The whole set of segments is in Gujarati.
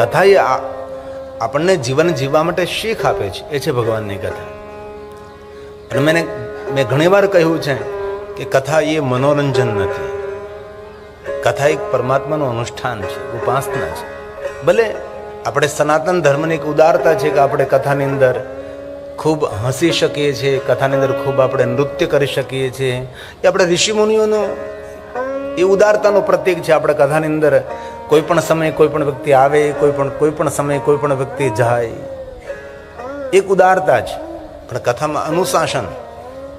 કથા એ આપણને જીવન જીવવા માટે શીખ આપે છે. એ છે ભગવાનની કથા. અને મેં મેં ઘણીવાર કહ્યું છે કે કથા એ મનોરંજન નથી. કથા એક પરમાત્માનું અનુષ્ઠાન છે, ઉપાસના છે. ભલે આપણે સનાતન ધર્મની એક ઉદારતા છે કે આપણે કથાની અંદર ખૂબ હસી શકીએ છીએ, કથાની અંદર ખૂબ આપણે નૃત્ય કરી શકીએ છીએ. એ આપણે ઋષિમુનિઓનો એ ઉદારતાનો પ્રતીક છે, આપણે કથાની અંદર કોઈ પણ સમયે કોઈ પણ વ્યક્તિ આવે, કોઈ પણ કોઈ પણ સમયે કોઈ પણ વ્યક્તિ જાય. એક ઉદારતા છે, પણ કથામાં અનુશાસન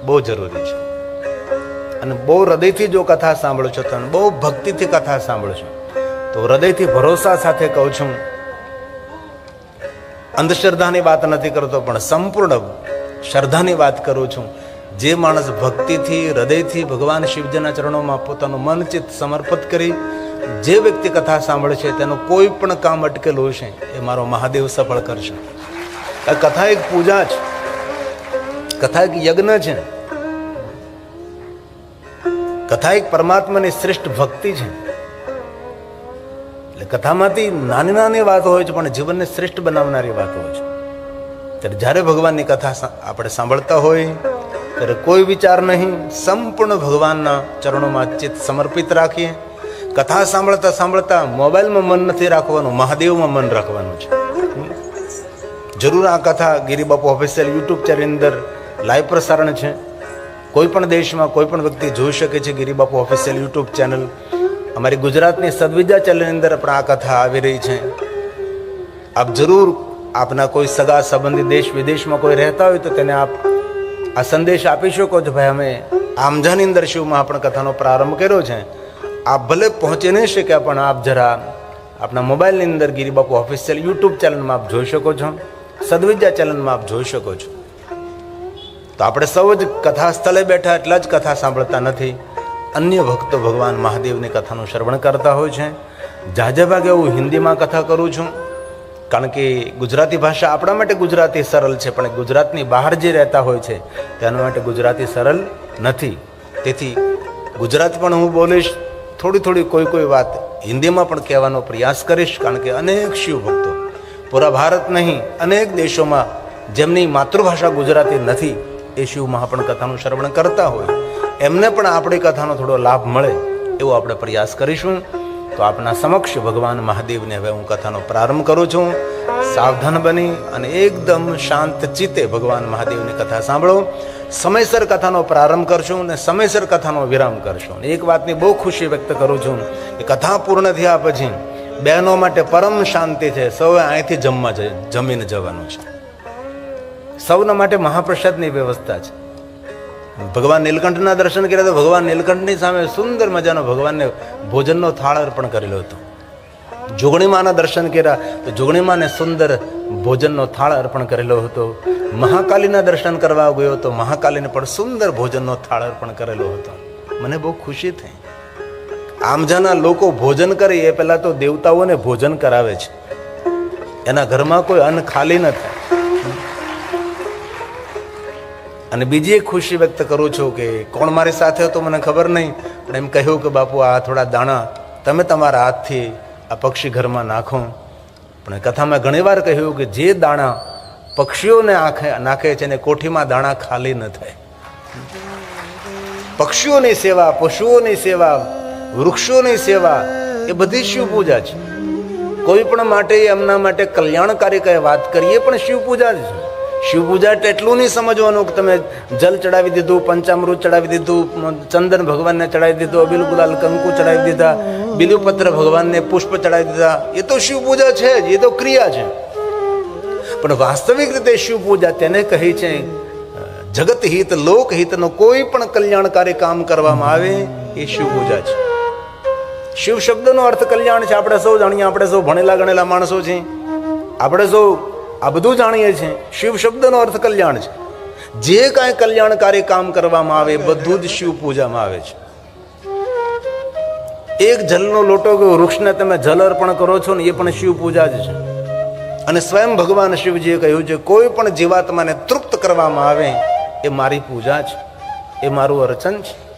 બહુ જરૂરી છે. અને બહુ હૃદયથી જો કથા સાંભળો છો, તમે બહુ ભક્તિથી કથા સાંભળો છો, તો હૃદયથી ભરોસા સાથે કહું છું, અંધશ્રદ્ધાની વાત નથી કરતો, પણ સંપૂર્ણ શ્રદ્ધાની વાત કરું છું. જે માણસ ભક્તિથી, હૃદયથી ભગવાન શિવજીના ચરણોમાં પોતાનું મનચિત સમર્પિત કરી જે વ્યક્તિ કથા સાંભળે છે તેનું કોઈ પણ કામ અટકેલું હશે, એ મારો મહાદેવ સફળ કરશે. આ કથા એક પૂજા છે. કથા એક યજ્ઞ છે. કથા એક પરમાત્માની શ્રેષ્ઠ ભક્તિ છે. એટલે કથામાંથી નાની નાની વાતો હોય છે, પણ જીવનને શ્રેષ્ઠ બનાવનારી વાતો હોય છે. ત્યારે જ્યારે ભગવાનની કથા આપણે સાંભળતા હોય, ત્યારે કોઈ વિચાર નહીં, સંપૂર્ણ ભગવાનના ચરણોમાં ચિત્ત સમર્પિત રાખીએ. કથા સાંભળતા સાંભળતા મોબાઈલમાં મન નથી રાખવાનું, મહાદેવમાં મન રાખવાનું છે. જરૂર આ કથા ગિરિબાપુ ઓફિશિયલ યુટ્યુબ ચેનલ અંદર લાઈવ પ્રસારણ છે. કોઈ પણ દેશમાં કોઈ પણ વ્યક્તિ જોઈ શકે છે ગિરિબાપુ ઓફિશિયલ યુટ્યુબ ચેનલ અમારી ગુજરાતની સદવિદ્યા ચેનલની અંદર પણ આ કથા આવી રહી છે. આપ જરૂર આપના કોઈ સગા સંબંધી દેશ વિદેશમાં કોઈ રહેતા હોય તો તેને આપ આ સંદેશ આપી શકો છો. ભાઈ, અમે આમજાની અંદર શિવ મહાપણ કથાનો પ્રારંભ કર્યો છે. આપ ભલે પહોંચી નહીં શક્યા, પણ આપ જરા આપણા મોબાઈલની અંદર ગિરિબાપુ ઓફિશિયલ યુટ્યુબ ચેનલમાં આપ જોઈ શકો છો, સદવિદ્યા ચેનલમાં આપ જોઈ શકો છો. તો આપણે સૌ જ કથા સ્થળે બેઠા એટલા જ કથા સાંભળતા નથી. અન્ય ભક્તો ભગવાન મહાદેવની કથાનું શ્રવણ કરતા હોય છે. જાજે ભાગે હું હિન્દીમાં કથા કરું છું, કારણ કે ગુજરાતી ભાષા આપણા માટે ગુજરાતી સરળ છે, પણ ગુજરાતની બહાર જે રહેતા હોય છે, તેના માટે ગુજરાતી સરળ નથી. તેથી ગુજરાત પણ હું બોલીશ થોડી થોડી કોઈ કોઈ વાત હિન્દીમાં પણ કહેવાનો પ્રયાસ કરીશ, કારણ કે અનેક શિવ ભક્તો પૂરા ભારત નહીં, અનેક દેશોમાં જેમની માતૃભાષા ગુજરાતી નથી, એ શિવ મહાપણ કથાનું શ્રવણ કરતા હોય. એમને પણ આપણી કથાનો થોડો લાભ મળે, એવો આપણે પ્રયાસ કરીશું. તો આપના સમક્ષ ભગવાન મહાદેવને હવે હું કથાનો પ્રારંભ કરું છું. સાવધાન બની અને એકદમ શાંત ચિત્તે ભગવાન મહાદેવની કથા સાંભળો. સમયસર કથાનો પ્રારંભ કરશું અને સમયસર કથાનો વિરામ કરશું. એક વાતની બહુ ખુશી વ્યક્ત કરું છું કે કથા પૂર્ણ થયા પછી બહેનો માટે પરમ શાંતિ છે. સૌએ અહીંથી જમવા જમીને જવાનું છે. સૌના માટે મહાપ્રસાદની વ્યવસ્થા છે. ભગવાન નીલકંઠના દર્શન કર્યા તો ભગવાન નીલકંઠની સામે સુંદર મજાનો ભગવાનને ભોજનનો થાળ અર્પણ કરેલો હતો. જોગણીમાના દર્શન કર્યા તો જોગણીમાને સુંદર ભોજનનો થાળ અર્પણ કરેલો હતો. મહાકાલીના દર્શન કરવા ગયો તો મહાકાલીને પણ સુંદર ભોજનનો થાળ અર્પણ કરેલો હતો. મને બહુ ખુશી થઈ. આમજાના લોકો ભોજન કરે એ પહેલાં તો દેવતાઓને ભોજન કરાવે છે. એના ઘરમાં કોઈ અન્ન ખાલી ન થાય. અને બીજી એક ખુશી વ્યક્ત કરું છું કે કોણ મારી સાથે હતો મને ખબર નહીં, પણ એમ કહ્યું કે બાપુ, આ થોડા દાણા તમે તમારા હાથથી આ પક્ષી ઘરમાં નાખો. પણ કથામાં ઘણીવાર કહ્યું કે જે દાણા પક્ષીઓને આંખે નાખે છે ને કોઠીમાં દાણા ખાલી ન થાય. પક્ષીઓની સેવા, પશુઓની સેવા, વૃક્ષોની સેવા, એ બધી શિવ પૂજા છે. કોઈ પણ માટે, એમના માટે કલ્યાણકારી કઈ વાત કરીએ પણ શિવ પૂજા જ છે. શિવ પૂજા એટલે નહીં સમજવાનું કે તમે જલ ચડાવી દીધું, પંચામૃત ચડાવી દીધું ચંદન ભગવાનને ચડાવી દીધું અબિલ ગુલાલ કંકુ ચડાવી દીધા, બિલુપત્ર ભગવાનને પુષ્પ ચડાવી દીધા. એ તો શિવ પૂજા છે જ, એ તો ક્રિયા છે. પણ વાસ્તવિક રીતે શિવ પૂજા તેને કહી છે, જગત હિત, લોક હિતનો કોઈ પણ કલ્યાણકારી કામ કરવામાં આવે, એ શિવ પૂજા છે. શિવ શબ્દનો અર્થ કલ્યાણ છે, આપણે સૌ જાણીએ, આપણે સૌ ભણેલા ગણેલા માણસો છીએ. આપણે સૌ આ બધું જાણીએ છીએ. શિવ શબ્દનો અર્થ કલ્યાણ છે. જે કાંઈ કલ્યાણકારી કામ કરવામાં આવે બધું જ શિવ પૂજામાં આવે છે. એક જલનો લોટો કે વૃક્ષને તમે જલ અર્પણ કરો છો ને એ પણ શિવ પૂજા જ છે. અને સ્વયં ભગવાન શિવજીએ કહ્યું છે, કોઈ પણ જીવાત્માને તૃપ્ત કરવામાં આવે એ મારી પૂજા છે. એ મારું અર્ચન છે.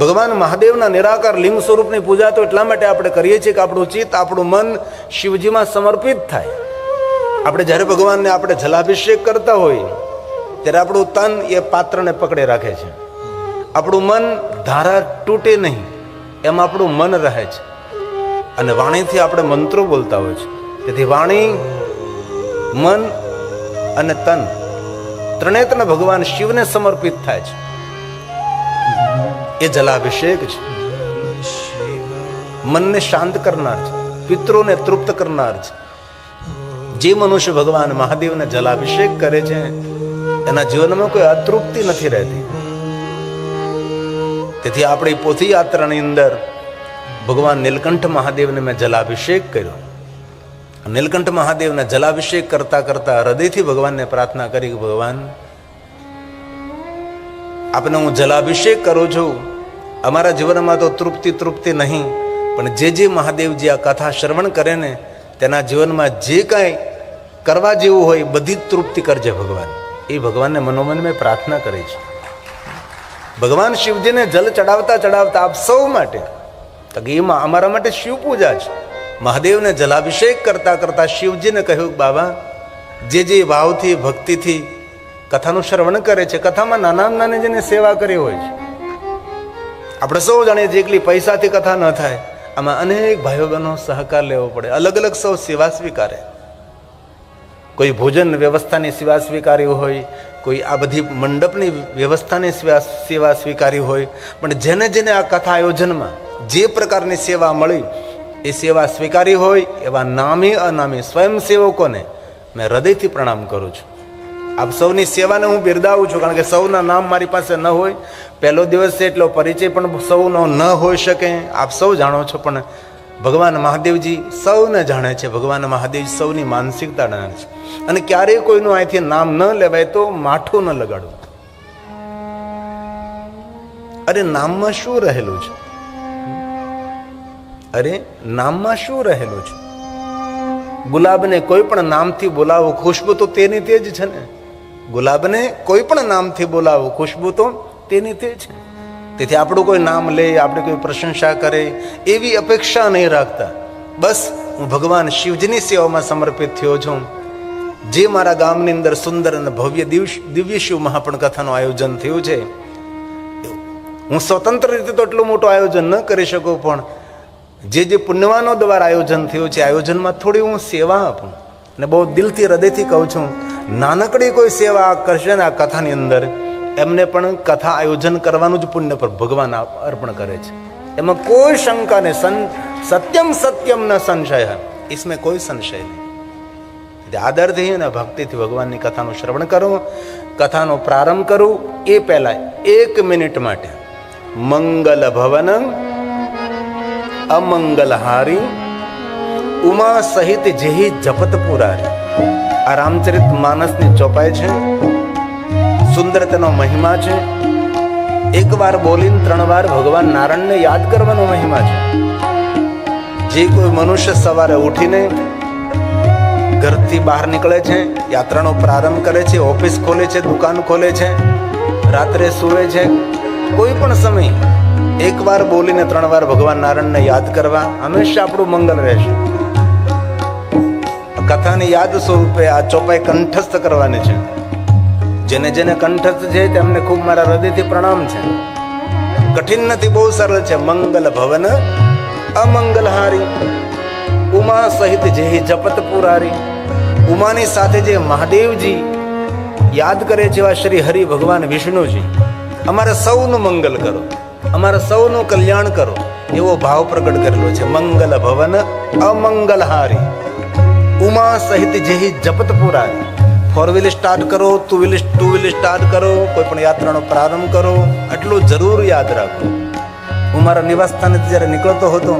ભગવાન મહાદેવના નિરાકાર લિંગ સ્વરૂપની પૂજા તો એટલા માટે આપણે કરીએ છીએ કે આપણું ચિત્ત, આપણું મન શિવજીમાં સમર્પિત થાય. આપણે જ્યારે ભગવાનને આપણે જલાભિષેક કરતા હોઈએ ત્યારે આપણું તન એ પાત્રને પકડે રાખે છે. આપણું મન ધારા તૂટે નહીં, એમ આપણું મન રહે છે. અને વાણીથી આપણે મંત્રો બોલતા હોય છે. તેથી વાણી, મન અને તન ત્રણેતને ભગવાન શિવને સમર્પિત થાય છે. એ જલાભિષેક છે. મનને શાંત કરનાર છે. પિત્રોને તૃપ્ત કરનાર છે. જે મનુષ્ય ભગવાન મહાદેવને જલાભિષેક કરે છે, એના જીવનમાં કોઈ અતૃપ્તિ નથી રહેતી. તેથી આપણી પોથી યાત્રાની અંદર ભગવાન નીલકંઠ મહાદેવને મેં જલાભિષેક કર્યો. નીલકંઠ મહાદેવને જલાભિષેક કરતા કરતા હૃદયથી ભગવાનને પ્રાર્થના કરી કે ભગવાન આપને હું જલાભિષેક કરું છું. અમારા જીવનમાં તો તૃપ્તિ તૃપ્તિ નહીં, પણ જે જે મહાદેવજી આ કથા શ્રવણ કરે ને, તેના જીવનમાં જે કાંઈ કરવા જેવું હોય, બધી જ તૃપ્તિ કરજે ભગવાન. એ ભગવાનને મનોમન મેં પ્રાર્થના કરી છે. ભગવાન શિવજીને જલ ચડાવતા ચડાવતા આપ સૌ માટે એમાં અમારા માટે શિવ પૂજા છે. મહાદેવને જલાભિષેક કરતા કરતા શિવજીને કહ્યું બાબા, જે જે ભાવથી ભક્તિથી કથાનું શ્રવણ કરે છે. કથામાં નાના નાની જેને સેવા કરી હોય છે. આપણે સૌ જાણીએ એકલી પૈસાથી કથા ન થાય. આમાં અનેક ભાઈઓ બહેનો સહકાર લેવો પડે. અલગ અલગ સૌ સેવા સ્વીકારે. કોઈ ભોજન વ્યવસ્થાની સેવા સ્વીકારી હોય, કોઈ આ બધી મંડપની વ્યવસ્થાની સેવા સ્વીકારી હોય. પણ જેને જેને આ કથા આયોજનમાં જે પ્રકારની સેવા મળી, એ સેવા સ્વીકારી હોય, એવા નામી અનામી સ્વયંસેવકોને મેં હૃદયથી પ્રણામ કરું છું. આપ સૌની સેવાને હું બિરદાવું છું, કારણ કે સૌના નામ મારી પાસે ન હોય. પહેલો દિવસ છે એટલો પરિચય પણ સૌનો ન હોઈ શકે. આપ સૌ જાણો છો, પણ ભગવાન મહાદેવજી સૌને જાણે છે. ભગવાન મહાદેવ સૌની માનસિકતા જાણે છે. અને ક્યારેય કોઈનું અહીંથી નામ ન લેવાય તો માઠું ન લગાડવું. અરે, નામમાં શું રહેલું છે? અરે, નામમાં શું રહેલું છે? ગુલાબને કોઈ પણ નામથી બોલાવો, ખુશ્બુ તો તેની તે જ છે ને. ગુલાબને કોઈ પણ નામથી બોલાવો, ખુશ્બુ તો તેની તે છે તેથી આપણું કોઈ નામ લે, આપણે કોઈ પ્રશંસા કરે, એવી અપેક્ષા નહીં રાખતા. બસ હું ભગવાન શિવજીની સેવામાં સમર્પિત થયો છું. જે મારા ગામની અંદર સુંદર અને ભવ્ય દિવ્ય શિવ મહાપણ કથાનું આયોજન થયું છે, હું સ્વતંત્ર રીતે તો એટલું મોટું આયોજન ન કરી શકું, પણ જે જે પુણ્યવાનો દ્વારા આયોજન થયું છે, આયોજનમાં થોડી હું સેવા આપું. અને બહુ દિલથી હૃદયથી કહું છું નાનકડી કોઈ સેવા કરશે ને આ કથાની અંદર એમને પણ કથા આયોજન કરવાનું જ પુણ્ય પર ભગવાન આપ- અર્પણ કરે છે એમાં કોઈ શંકા નહીં સન સત્યમ સત્યમ ન સંશય इसमें કોઈ સંશય નહીં એટલે આદરથી અને ભક્તિથી ભગવાનની કથાનું શ્રવણ કરો કથાનો પ્રારંભ કરું એ પહેલા એક મિનિટ માટે મંગલ ભવન અમંગલહારી ઉમા સહિત જેહી જપત પુરારી. આ રામચરિત માનસની ચોપાઈ છે. સુંદર તેનો મહિમા છે. એક વાર બોલીને ત્રણ વાર ભગવાન નારાયણને યાદ કરવાનો મહિમા છે. જે કોઈ મનુષ્ય સવારે ઉઠીને ઘરથી બહાર નીકળે છે, યાત્રાનો પ્રારંભ કરે છે, ઓફિસ ખોલે છે, દુકાન ખોલે છે, રાત્રે સૂવે છે, કોઈ પણ સમય એક વાર બોલીને ત્રણ વાર ભગવાન નારાયણને યાદ કરવા હંમેશા આપણું મંગલ રહેશે. કથાની યાદ સ્વરૂપે આ ચોપાઈ કંઠસ્થ કરવાની છે. જેને જેને કંઠસ્થ છે તેમને ખૂબ મારા હૃદયથી પ્રણામ છે. કઠિન નથી, બહુ સરળ છે. મંગલ ભવન, અમંગલહારી. ઉમા સહિત જે જપત પુરારી. ઉમાની સાથે જે મહાદેવજી યાદ કરે છે એવા શ્રી હરિ ભગવાન વિષ્ણુજી, અમારે સૌનું મંગલ કરો. અમારે સૌનું કલ્યાણ કરો. એવો ભાવ પ્રગટ કરેલો છે. મંગલ ભવન, અમંગલહારી. ઉમા સહિત જે જપત પુરારી ફોર વ્હીલ સ્ટાર્ટ કરો two wheel two wheel start કરો, કોઈ પણ યાત્રાનો પ્રારંભ કરો, આટલું જરૂર યાદ રાખો. હું મારા નિવાસ સ્થાનેથી જ્યારે નીકળતો હતો,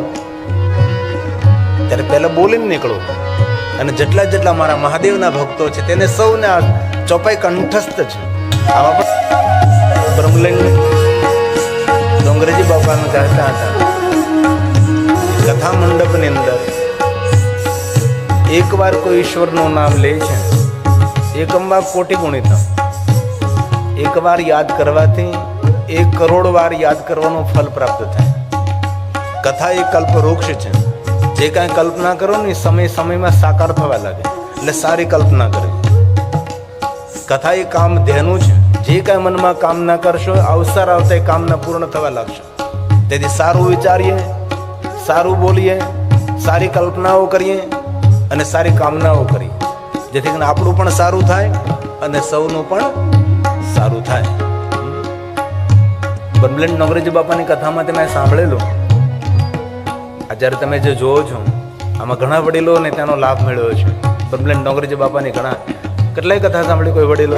ત્યારે પહેલાં બોલીને નીકળો. અને જેટલા જેટલા મારા મહાદેવના ભક્તો છે, તેને સૌને આ ચોપાઈ કંઠસ્થ છે. આવા બ્રહ્મલિંગ ડોંગરેજી બાપાનું કહેતા હતા. કથા મંડપની અંદર એકવાર કોઈ ઈશ્વરનું નામ લે છે એકંબા કોટી ગુણિતમ. એકવાર યાદ કરવાથી એક કરોડ વાર યાદ કરવાનું ફલ પ્રાપ્ત થાય. કથા એ કલ્પ વૃક્ષ છે. જે કાંઈ કલ્પના કરો ને સમય સમયમાં સાકાર થવા લાગે. એટલે સારી કલ્પના કરે. કથા એ કામ ધ્યાનું છે. જે કાંઈ મનમાં કામના કરશો, અવસર આવતા એ કામના પૂર્ણ થવા લાગશે. તેથી સારું વિચારીએ, સારું બોલીએ, સારી કલ્પનાઓ કરીએ અને સારી કામનાઓ કરી. જેથી કરીને આપણું પણ સારું થાય અને સૌનું પણ સારું થાય. બનબ્લેન્ડ નોગરેજી બાપાની કથામાં તમે સાંભળેલું. આ જ્યારે તમે જે જોવો છો, આમાં ઘણા વડીલોને તેનો લાભ મેળવ્યો છે. બનબ્લેન્ડ નોગરેજી બાપાની ઘણા કેટલાય કથા સાંભળી કોઈ વડીલો?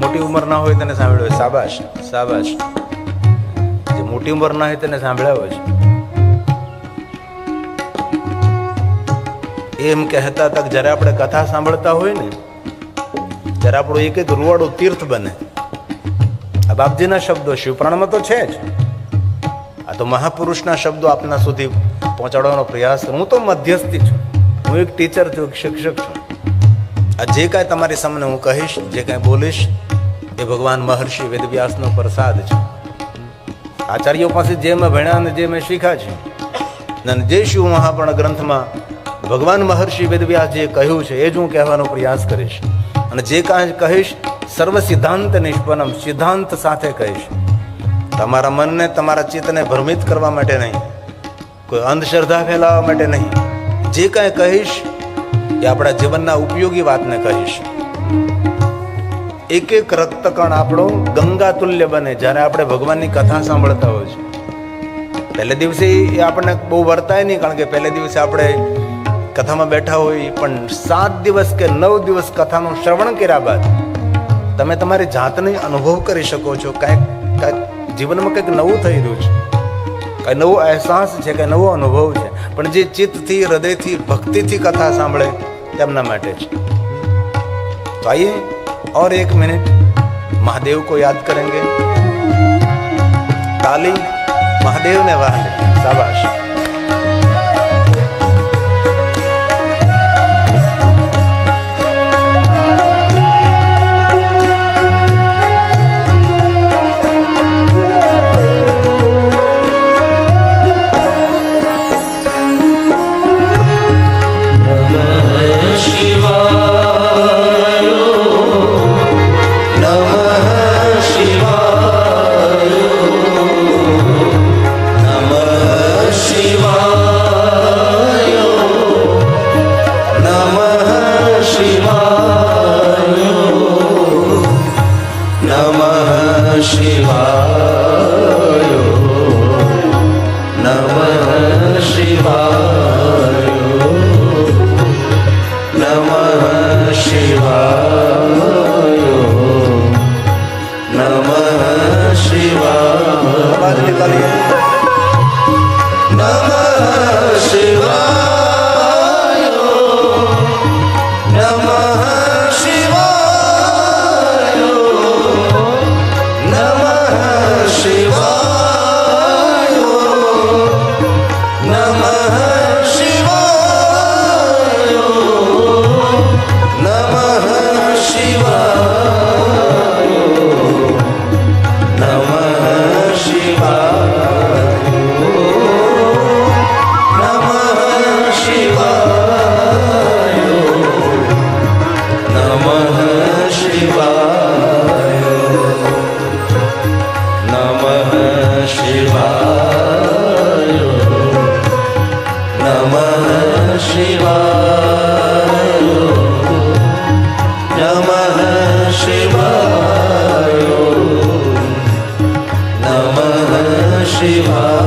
મોટી ઉંમરના હોય તેને સાંભળ્યો સાબાશ સાબાશ. જે મોટી ઉંમરના હોય તેને સાંભળ્યા હોય છે. એમ કહેતા તક જ્યારે આપણે કથા સાંભળતા હોય ને, ત્યારે આપણું એક એક રૂવાડું તીર્થ બને. આ બાપજીના શબ્દો શિવપ્રાણમાં તો છે જ. આ તો મહાપુરુષના શબ્દો આપના સુધી પહોંચાડવાનો પ્રયાસ. હું તો મધ્યસ્થી છું. હું એક ટીચર છું, એક શિક્ષક છું. આ જે કાંઈ તમારી સામે હું કહીશ, જે કાંઈ બોલીશ, એ ભગવાન મહર્ષિ વેદવ્યાસનો પ્રસાદ છે. આચાર્યો પાસે જે મેં ભણ્યા અને જે મેં શીખ્યા છે, અને જે શિવ મહાપર્ણ ગ્રંથમાં ભગવાન મહર્ષિ વેદવ્યાસજીએ કહ્યું છે, એ જ હું કહેવાનો પ્રયાસ કરીશ. અને જે કાંઈ કહીશ, સર્વ સિદ્ધાંત નિષ્પન્નમ સિદ્ધાંત સાથે કહીશ. તમારા મનને, તમારા ચિત્તને ભ્રમિત કરવા માટે નહીં. કોઈ અંધશ્રદ્ધા ફેલાવવા માટે નહીં. જે કાંઈ કહીશ, એ આપણા જીવનના ઉપયોગી વાતને કહીશ. એક એક રક્તકણ આપણો ગંગા તુલ્ય બને, જ્યારે આપણે ભગવાનની કથા સાંભળતા હોય છે. પહેલે દિવસે એ આપણને બહુ વર્તાય નહીં, કારણ કે પહેલે દિવસે આપણે કથામાં બેઠા હોય પણ સાત દિવસ કે નવ દિવસ કથાનું શ્રવણ કર્યા બાદ તમે તમારી જાતને અનુભવ કરી શકો છો. કાંઈક કાંઈક જીવનમાં કંઈક નવું થઈ રહ્યું છે. કંઈ નવો અહેસાસ છે, કંઈ નવો અનુભવ છે. પણ જે ચિત્તથી, હૃદયથી, ભક્તિથી કથા સાંભળે તેમના માટે છે. તો આઈએ ઓર એક મિનિટ મહાદેવ કો યાદ કરેંગે. તાલી મહાદેવને વાહ. શાબાશ. 阿弥陀佛。